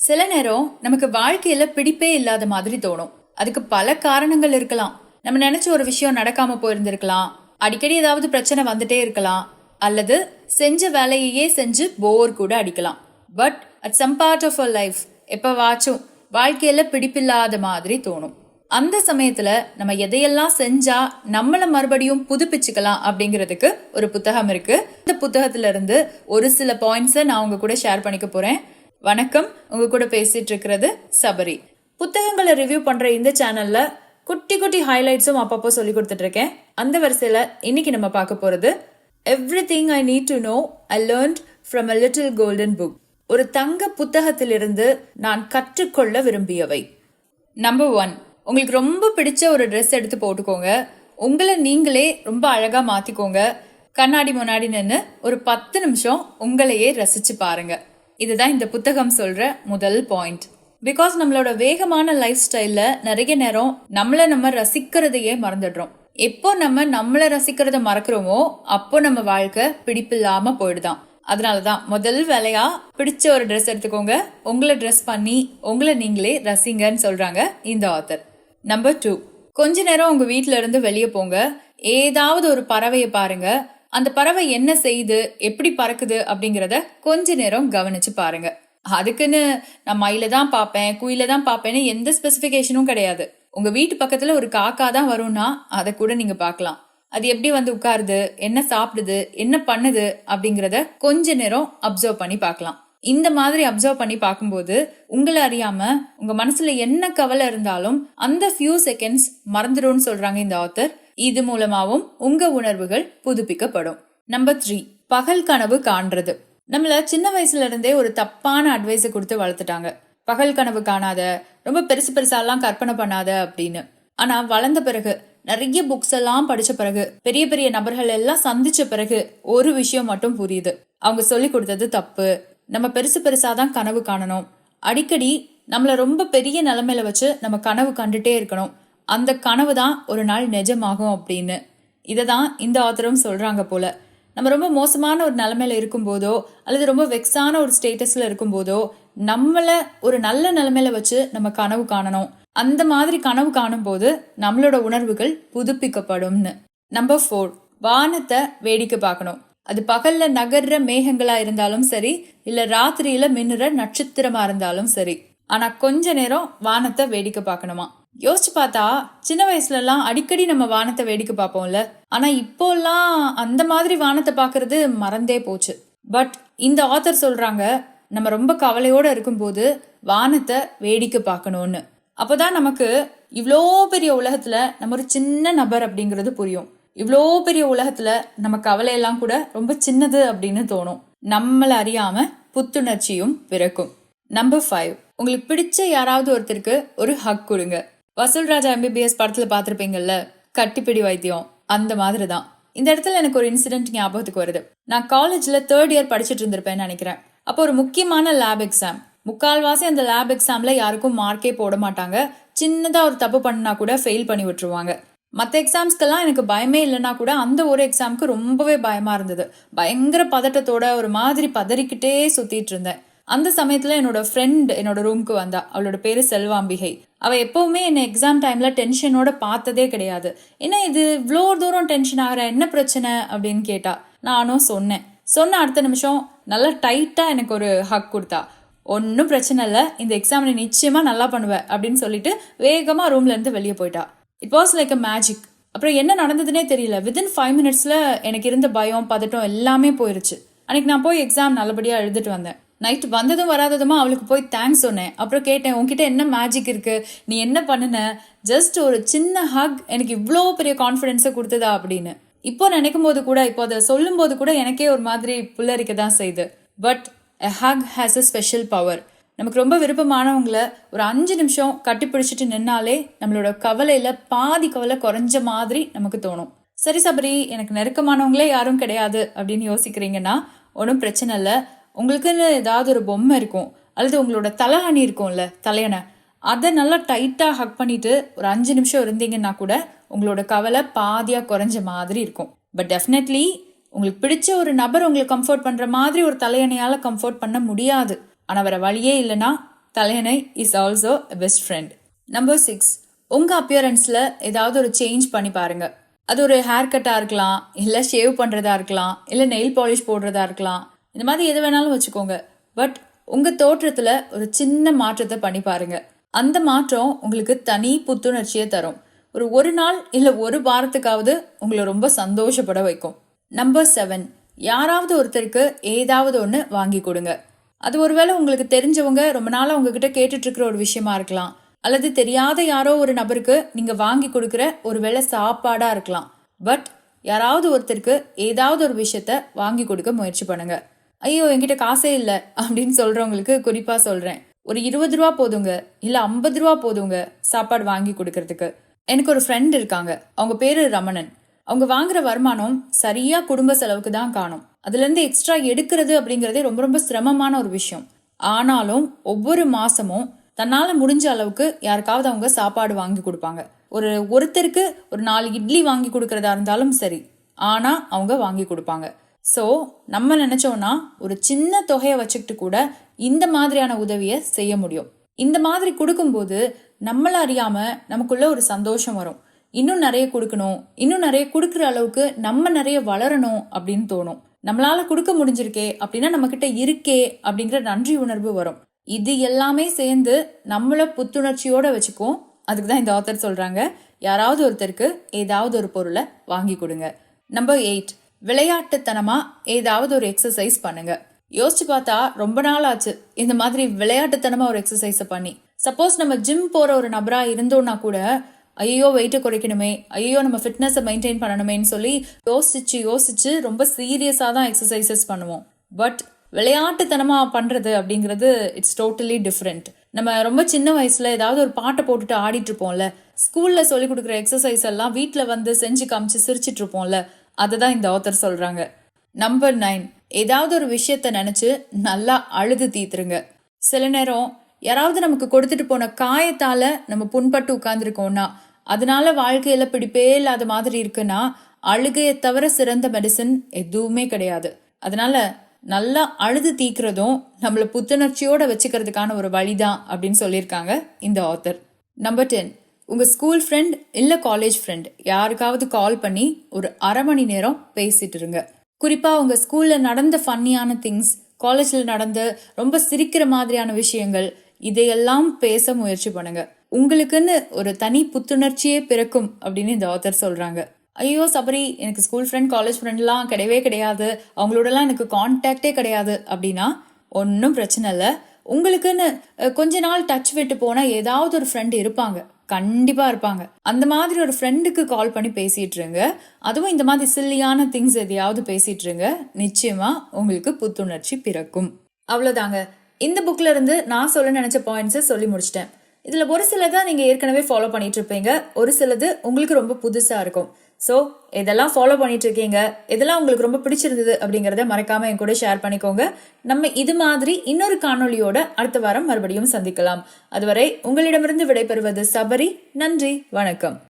சில நேரம் நமக்கு வாழ்க்கையில பிடிப்பே இல்லாத மாதிரி தோணும். அதுக்கு பல காரணங்கள் இருக்கலாம். நம்ம நினைச்ச ஒரு விஷயம் நடக்காம போயிருந்திருக்கலாம். அடிக்கடி ஏதாவது பிரச்சனை வந்துட்டே இருக்கலாம். அல்லது செஞ்ச வேலையையே செஞ்சு போர் கூட அடிக்கலாம். But at some part of our life எப்பவாச்சும் வாழ்க்கையில பிடிப்பில்லாத மாதிரி தோணும். அந்த சமயத்துல நம்ம எதையெல்லாம் செஞ்சா நம்மள மறுபடியும் புதுப்பிச்சுக்கலாம் அப்படிங்கிறதுக்கு ஒரு புத்தகம் இருக்கு. இந்த புத்தகத்துல இருந்து ஒரு சில பாயிண்ட்ஸை நான் உங்க கூட ஷேர் பண்ணிக்க போறேன். வணக்கம். உங்க கூட பேசிட்டு இருக்கிறது சபரி. புத்தகங்களை ரிவ்யூ பண்ற இந்த சேனல்ல குட்டி குட்டி ஹைலைட்ஸும் அப்பப்போ சொல்லி கொடுத்துட்டு இருக்கேன் அந்த வரிசையில இன்னைக்கு நம்ம பார்க்க போறது everything I need to know I learned from a little golden book ஒரு தங்க புத்தகத்திலிருந்து நான் கற்றுக்கொள்ள விரும்பியவை. நம்பர் ஒன் உங்களுக்கு ரொம்ப பிடிச்ச ஒரு ட்ரெஸ் எடுத்து போட்டுக்கோங்க. உங்களை நீங்களே ரொம்ப அழகா மாத்திக்கோங்க. கண்ணாடி முன்னாடி நின்று ஒரு பத்து நிமிஷம் உங்களையே ரசிச்சு பாருங்க. இதுதான் இந்த புத்தகம் சொல்ற முதல் பாயிண்ட் பிகாஸ் நம்மளோட வேகமான லைஃப் ஸ்டைல்ல நிறைய நேரம் நம்மள நம்ம ரசிக்கிறதையே மறந்துடுறோம். எப்போ நம்ம நம்மள ரசிக்கிறத மறக்கிறோமோ அப்போ நம்ம வாழ்க்கை பிடிப்பில்லாம போயிடுதான். அதனாலதான் முதல் வேலையா பிடிச்ச ஒரு ட்ரெஸ் எடுத்துக்கோங்க. உங்களை ட்ரெஸ் பண்ணி உங்களை நீங்களே ரசிங்கன்னு சொல்றாங்க இந்த ஆத்தர் நம்பர் டூ கொஞ்ச நேரம் உங்க வீட்ல இருந்து வெளியே போங்க. ஏதாவது ஒரு பறவையை பாருங்க. அந்த பறவை என்ன செய்யுது எப்படி பறக்குது அப்படிங்கிறத கொஞ்ச நேரம் கவனிச்சு பாருங்க. அதுக்குன்னு நான் மயில தான் பார்ப்பேன் குயில தான் பார்ப்பேன்னு எந்த ஸ்பெசிபிகேஷனும் கிடையாது. உங்க வீட்டு பக்கத்துல ஒரு காக்கா தான் வரும்னா அதை கூட நீங்க பார்க்கலாம். அது எப்படி வந்து உட்காருது என்ன சாப்பிடுது என்ன பண்ணுது அப்படிங்கறத கொஞ்ச நேரம் அப்சர்வ் பண்ணி பார்க்கலாம். இந்த மாதிரி அப்சர்வ் பண்ணி பார்க்கும்போது உங்களை அறியாம உங்க மனசுல என்ன கவலை இருந்தாலும் அந்த ஃபியூ செகண்ட்ஸ் மறந்துடும்னு சொல்றாங்க இந்த ஆத்தர் இது மூலமாகவும் உங்க உணர்வுகள் புதுப்பிக்கப்படும். நம்பர் த்ரீ பகல் கனவு காண்றது. நம்மள சின்ன வயசுல இருந்தே ஒரு தப்பான அட்வைஸை கொடுத்து வளர்த்துட்டாங்க. பகல் கனவு காணாத ரொம்ப பெருசு பெருசாலாம் கற்பனை பண்ணாத அப்படின்னு. ஆனா வளர்ந்த பிறகு நிறைய புக்ஸ் எல்லாம் படிச்ச பிறகு பெரிய பெரிய நபர்கள் எல்லாம் சந்திச்ச பிறகு ஒரு விஷயம் மட்டும் புரியுது. அவங்க சொல்லி கொடுத்தது தப்பு. நம்ம பெருசு பெருசா தான் கனவு காணணும். அடிக்கடி நம்மள ரொம்ப பெரிய நிலைமையில வச்சு நம்ம கனவு கண்டுட்டே இருக்கணும். அந்த கனவு தான் ஒரு நாள் நிஜமாகும் அப்படின்னு. இதை தான் இந்த ஆத்தரும் சொல்கிறாங்க போல. நம்ம ரொம்ப மோசமான ஒரு நிலமையில இருக்கும்போதோ அல்லது ரொம்ப வெக்ஸான ஒரு ஸ்டேட்டஸில் இருக்கும்போதோ நம்மளை ஒரு நல்ல நிலமையில வச்சு நம்ம கனவு காணணும். அந்த மாதிரி கனவு காணும் போது நம்மளோட உணர்வுகள் புதுப்பிக்கப்படும்னு. நம்பர் ஃபோர் வானத்தை வேடிக்கை பார்க்கணும். அது பகல்ல நகர்ற மேகங்களா இருந்தாலும் சரி இல்ல ராத்திரியில மின்னுற நட்சத்திரமா இருந்தாலும் சரி. ஆனா கொஞ்ச நேரம் வானத்தை வேடிக்கை பார்க்கணுமா? யோசிச்சு பார்த்தா சின்ன வயசுலலாம் அடிக்கடி நம்ம வானத்தை வேடிக்கை பார்ப்போம்ல. ஆனா இப்போல்லாம் அந்த மாதிரி வானத்தை பார்க்கறது மறந்தே போச்சு. பட் இந்த ஆத்தர் சொல்றாங்க நம்ம ரொம்ப கவலையோட இருக்கும்போது வானத்தை வேடிக்கை பார்க்கணும்னு. அப்போதான் நமக்கு இவ்வளோ பெரிய உலகத்துல நம்ம ஒரு சின்ன நபர் அப்படிங்கிறது புரியும். இவ்வளோ பெரிய உலகத்துல நம்ம கவலையெல்லாம் கூட ரொம்ப சின்னது அப்படின்னு தோணும். நம்மளை அறியாம புத்துணர்ச்சியும் பிறக்கும். நம்பர் ஃபைவ் உங்களுக்கு பிடிச்ச யாராவது ஒருத்தருக்கு ஒரு ஹக் கொடுங்க. வசூல் ராஜா எம்பிபிஎஸ் படத்தில் பார்த்துருப்பீங்கல்ல? கட்டிப்பிடி வைத்தியம். அந்த மாதிரி தான் இந்த இடத்துல எனக்கு ஒரு இன்சிடென்ட் ஞாபகத்துக்கு வருது. நான் காலேஜில் தேர்ட் இயர் படிச்சுட்டு இருந்திருப்பேன்னு நினைக்கிறேன். அப்போ ஒரு முக்கியமான லேப் எக்ஸாம் முக்கால்வாசி அந்த லேப் எக்ஸாம்ல யாருக்கும் மார்க்கே போட மாட்டாங்க. சின்னதாக ஒரு தப்பு பண்ணா கூட ஃபெயில் பண்ணி விட்டுருவாங்க. மற்ற எக்ஸாம்ஸ்க்கெல்லாம் எனக்கு பயமே இல்லைன்னா கூட அந்த ஒரு எக்ஸாமுக்கு ரொம்பவே பயமா இருந்தது. பயங்கர பதட்டத்தோட ஒரு மாதிரி பதறிக்கிட்டே சுத்திட்டு இருந்தேன். அந்த சமயத்தில் என்னோட ஃப்ரெண்ட் என்னோட ரூம்க்கு வந்தா. அவளோட பேர் செல்வாம்பிகை. அவள் எப்போவுமே என்னை எக்ஸாம் டைமில் டென்ஷனோட பார்த்ததே கிடையாது. என்ன இது? இவ்வளோ தூரம் டென்ஷன் ஆகிற? என்ன பிரச்சனை? அப்படின்னு கேட்டா. நானும் சொன்னேன். சொன்ன அடுத்த நிமிஷம் நல்லா டைட்டாக எனக்கு ஒரு ஹக் கொடுத்தா. ஒன்றும் பிரச்சனை இல்லை. இந்த எக்ஸாம் நீ நிச்சயமாக நல்லா பண்ணுவேன் அப்படின்னு சொல்லிட்டு வேகமாக ரூம்லேருந்து வெளியே போயிட்டா. It was like a magic அப்புறம் என்ன நடந்ததுனே தெரியல. வித்தின் ஃபைவ் மினிட்ஸில் எனக்கு இருந்த பயம் பதட்டம் எல்லாமே போயிருச்சு. அன்றைக்கி நான் போய் எக்ஸாம் நல்லபடியாக எழுதிட்டு வந்தேன். நைட் வந்ததும் வராததுமா அவளுக்கு போய் தேங்க்ஸ் சொன்னேன். அப்புறம் கேட்டேன் உன்கிட்ட என்ன மேஜிக் இருக்கு? நீ என்ன பண்ணுன? ஜஸ்ட் ஒரு சின்ன ஹக் எனக்கு இவ்வளோ பெரிய கான்ஃபிடென்ஸை கொடுத்ததா? அப்படின்னு. இப்போ நினைக்கும் போது கூட இப்போ அதை சொல்லும் போது கூட எனக்கே ஒரு மாதிரி புல்லரிக்க தான் செய்யுது but a hug has a special power நமக்கு ரொம்ப விருப்பமானவங்களை ஒரு அஞ்சு நிமிஷம் கட்டி பிடிச்சிட்டு நின்னாலே நம்மளோட கவலையில பாதி கவலை குறைஞ்ச மாதிரி நமக்கு தோணும். சரி சபரி எனக்கு நெருக்கமானவங்களே யாரும் கிடையாது அப்படின்னு யோசிக்கிறீங்கன்னா ஒன்றும் பிரச்சனை இல்லை. உங்களுக்குன்னு ஏதாவது ஒரு பொம்மை இருக்கும் அல்லது உங்களோட தலையணி இருக்கும்ல தலையணை அதை நல்லா டைட்டாக ஹக் பண்ணிட்டு ஒரு அஞ்சு நிமிஷம் இருந்தீங்கன்னா கூட உங்களோட கவலை பாதியாக குறைஞ்ச மாதிரி இருக்கும். பட் டெஃபினெட்லி உங்களுக்கு பிடிச்ச ஒரு நபர் உங்களுக்கு கம்ஃபர்ட் பண்ணுற மாதிரி ஒரு தலையணையால் கம்ஃபர்ட் பண்ண முடியாது. ஆனால் வர வழியே இல்லைன்னா தலையணை is also best friend number six உங்கள் அப்பியரன்ஸில் ஏதாவது ஒரு சேஞ்ச் பண்ணி பாருங்க. அது ஒரு ஹேர் கட்டாக இருக்கலாம் இல்லை ஷேவ் பண்ணுறதா இருக்கலாம் இல்லை நெயில் பாலிஷ் போடுறதா இருக்கலாம். இந்த மாதிரி எது வேணாலும் வச்சுக்கோங்க. பட் உங்கள் தோற்றத்தில் ஒரு சின்ன மாற்றத்தை பண்ணி பாருங்க. அந்த மாற்றம் உங்களுக்கு தனி புத்துணர்ச்சியை தரும். ஒரு ஒரு நாள் இல்லை ஒரு வாரத்துக்காவது உங்களை ரொம்ப சந்தோஷப்பட வைக்கும். நம்பர் செவன் யாராவது ஒருத்தருக்கு ஏதாவது ஒன்று வாங்கி கொடுங்க. அது ஒருவேளை உங்களுக்கு தெரிஞ்சவங்க ரொம்ப நாளாக உங்ககிட்ட கேட்டுட்ருக்கிற ஒரு விஷயமா இருக்கலாம். அல்லது தெரியாத யாரோ ஒரு நபருக்கு நீங்கள் வாங்கி கொடுக்குற ஒரு வேளை சாப்பாடாக இருக்கலாம். பட் யாராவது ஒருத்தருக்கு ஏதாவது ஒரு விஷயத்த வாங்கி கொடுக்க முயற்சி பண்ணுங்கள் ஐயோ என்கிட்ட காசே இல்லை அப்படின்னு சொல்றவங்களுக்கு குறிப்பா சொல்றேன். ஒரு இருபது ரூபா போதுங்க இல்ல ஐம்பது ரூபா போதுங்க சாப்பாடு வாங்கி கொடுக்கறதுக்கு. எனக்கு ஒரு ஃப்ரெண்ட் இருக்காங்க அவங்க பேரு ரமணன். அவங்க வாங்குற வருமானம் சரியா குடும்ப செலவுக்கு தான் காணும். அதுல இருந்து எக்ஸ்ட்ரா எடுக்கிறது அப்படிங்கறதே ரொம்ப ரொம்ப சிரமமான ஒரு விஷயம். ஆனாலும் ஒவ்வொரு மாசமும் தன்னால முடிஞ்ச அளவுக்கு யாருக்காவது அவங்க சாப்பாடு வாங்கி கொடுப்பாங்க. ஒரு ஒருத்தருக்கு ஒரு நாலு இட்லி வாங்கி கொடுக்கறதா இருந்தாலும் சரி ஆனா அவங்க வாங்கி கொடுப்பாங்க. ஸோ நம்ம நினச்சோன்னா ஒரு சின்ன தொகையை வச்சுக்கிட்டு கூட இந்த மாதிரியான உதவியை செய்ய முடியும். இந்த மாதிரி கொடுக்கும்போது நம்மள அறியாம நமக்குள்ள ஒரு சந்தோஷம் வரும். இன்னும் நிறைய கொடுக்கணும். இன்னும் நிறைய கொடுக்குற அளவுக்கு நம்ம நிறைய வளரணும் அப்படின்னு தோணும். நம்மளால கொடுக்க முடிஞ்சிருக்கே அப்படின்னா நம்ம கிட்ட இருக்கே அப்படிங்கிற நன்றி உணர்வு வரும். இது எல்லாமே சேர்ந்து நம்மள புத்துணர்ச்சியோட வச்சுக்கும். அதுக்கு தான் இந்த ஆத்தர் சொல்றாங்க. யாராவது ஒருத்தருக்கு ஏதாவது ஒரு பொருளை வாங்கி கொடுங்க. நம்பர் எயிட் விளையாட்டுத்தனமா ஏதாவது ஒரு எக்ஸசைஸ் பண்ணுங்க. யோசிச்சு பார்த்தா ரொம்ப நாள் ஆச்சு. இந்த மாதிரி விளையாட்டுத்தனமா ஒரு எக்ஸசைஸை பண்ணி. சப்போஸ் நம்ம ஜிம் போற ஒரு நபரா இருந்தோம்னா கூட ஐயோ வெயிட்டை குறைக்கணுமே ஐயோ நம்ம ஃபிட்னஸை மெயின்டைன் பண்ணணுமேன்னு சொல்லி யோசிச்சு யோசிச்சு ரொம்ப சீரியஸாக தான் எக்ஸசைசஸ் பண்ணுவோம். பட் விளையாட்டுத்தனமாக பண்ணுறது அப்படிங்கிறது இட்ஸ் டோட்டலி டிஃப்ரெண்ட் நம்ம ரொம்ப சின்ன வயசில் ஏதாவது ஒரு பாட்டை போட்டுட்டு ஆடிட்டு இருப்போம்ல ஸ்கூலில் சொல்லி கொடுக்குற எக்ஸசைஸ் எல்லாம் வீட்டில் வந்து செஞ்சு காமிச்சு சிரிச்சிட்டு இருப்போம்ல அதை தான் இந்த ஆத்தர் சொல்றாங்க. நம்பர் நைன் ஏதாவது ஒரு விஷயத்த நினைச்சு நல்லா அழுது தீத்துருங்க. சில நேரம் யாராவது நமக்கு கொடுத்துட்டு போன காயத்தால நம்ம புண்பட்டு உட்கார்ந்துருக்கோம்னா அதனால வாழ்க்கையில பிடிப்பே இல்லாத மாதிரி இருக்குன்னா அழுகையை தவிர சிறந்த மெடிசன் எதுவுமே கிடையாது. அதனால நல்லா அழுது தீக்கிறதும் நம்மளை புத்துணர்ச்சியோட வச்சுக்கிறதுக்கான ஒரு வழிதான் அப்படின்னு சொல்லியிருக்காங்க இந்த ஆத்தர் நம்பர் டென் உங்க ஸ்கூல் ஃப்ரெண்ட் இல்ல காலேஜ் ஃப்ரெண்ட் யாருக்காவது கால் பண்ணி ஒரு அரை மணி நேரம் பேசிட்டு இருங்க. குறிப்பா உங்க ஸ்கூல்ல நடந்த ஃபன்னியான திங்ஸ் காலேஜில் நடந்த ரொம்ப சிரிக்கிற மாதிரியான விஷயங்கள் இதையெல்லாம் பேச முயற்சி பண்ணுங்க. உங்களுக்குன்னு ஒரு தனி புத்துணர்ச்சியே பிறக்கும் அப்படின்னு இந்த ஆத்தர் சொல்றாங்க. ஐயோ சபரி எனக்கு ஸ்கூல் ஃப்ரெண்ட் காலேஜ் ஃப்ரெண்ட்லாம் கிடையவே கிடையாது. அவங்களோடலாம் எனக்கு கான்டாக்டே கிடையாது அப்படின்னா ஒன்றும் பிரச்சனை இல்லை. உங்களுக்குன்னு கொஞ்ச நாள் டச் விட்டு போனால் ஏதாவது ஒரு ஃப்ரெண்ட் இருப்பாங்க. கண்டிப்பாக இருப்பாங்க. அந்த மாதிரி ஒரு ஃப்ரெண்டுக்கு கால் பண்ணி பேசிட்டு இருங்க அதுவும் இந்த மாதிரி சில்லியான திங்ஸ் எதையாவது பேசிட்டு இருங்க நிச்சயமா உங்களுக்கு புத்துணர்ச்சி பிறக்கும். அவ்வளோதாங்க இந்த புக்ல இருந்து நான் சொல்ல நினைச்ச பாயிண்ட்ஸை சொல்லி முடிச்சிட்டேன். இதுல ஒரு சிலதான் நீங்க ஏற்கனவே ஃபாலோ பண்ணிட்டு இருப்பீங்க ஒரு சிலது உங்களுக்கு ரொம்ப புதுசா இருக்கும். ஸோ இதெல்லாம் ஃபாலோ பண்ணிட்டு இருக்கீங்க இதெல்லாம் உங்களுக்கு ரொம்ப பிடிச்சிருந்தது அப்படிங்கிறத மறக்காம என் கூட ஷேர் பண்ணிக்கோங்க. நம்ம இது மாதிரி இன்னொரு காணொலியோட அடுத்த வாரம் மறுபடியும் சந்திக்கலாம். அதுவரை உங்களிடமிருந்து விடைபெறுவது சபரி. நன்றி. வணக்கம்.